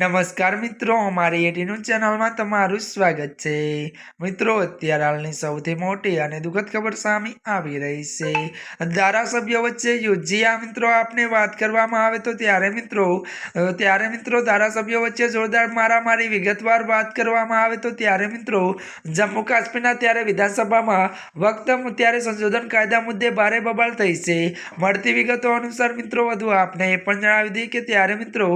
નમસ્કાર મિત્રો, અમારી એટીનું ચેનલમાં તમારું સ્વાગત છે. મિત્રો, અત્યારે હાલની સૌથી મોટી અને દુઃખદ ખબર સામે આવી રહી છે. ધારાસભ્યો વચ્ચે યોજ્યા મિત્રો, આપને વાત કરવામાં આવે તો ત્યારે મિત્રો ત્યારે મિત્રો, ધારાસભ્યો વચ્ચે જોરદાર મારામારી, વિગતવાર વાત કરવામાં આવે તો ત્યારે મિત્રો, જમ્મુ કાશ્મીરના ત્યારે વિધાનસભામાં વક્ત ત્યારે સંશોધન કાયદા મુદ્દે ભારે બબાલ થઈ છે. મળતી વિગતો અનુસાર મિત્રો, વધુ આપને એ પણ જણાવી દઈએ કે ત્યારે મિત્રો,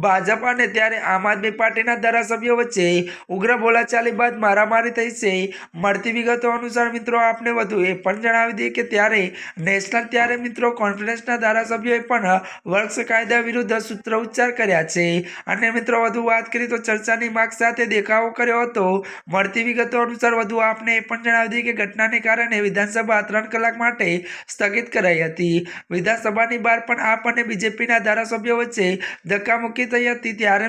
ભાજપ અને આમ આદમી પાર્ટીના ધારાસભ્યો વચ્ચે ઉગ્ર બોલાચાલી બાદ મારામારી થઈ છે. મળતી વિગતો અનુસાર મિત્રો, આપને વધુ એ પણ જણાવી દઈએ કે ત્યારે નેશનલ ત્યારે મિત્રો કોન્ફરન્સના ધારાસભ્યોએ પણ વર્ષ કાયદા વિરુદ્ધ સૂત્રોચ્ચાર કર્યા છે. અને મિત્રો, વધુ વાત કરીએ તો ચર્ચાની માગ સાથે દેખાવો કર્યો હતો. મળતી વિગતો અનુસાર વધુ આપને એ પણ જણાવી દઈએ કે ઘટનાને કારણે વિધાનસભા ત્રણ કલાક માટે સ્થગિત કરાઈ હતી. વિધાનસભાની બહાર પણ આપ અને બીજેપીના ધારાસભ્યો વચ્ચે ધક્કામુક્કી થઈ હતી. ત્યારે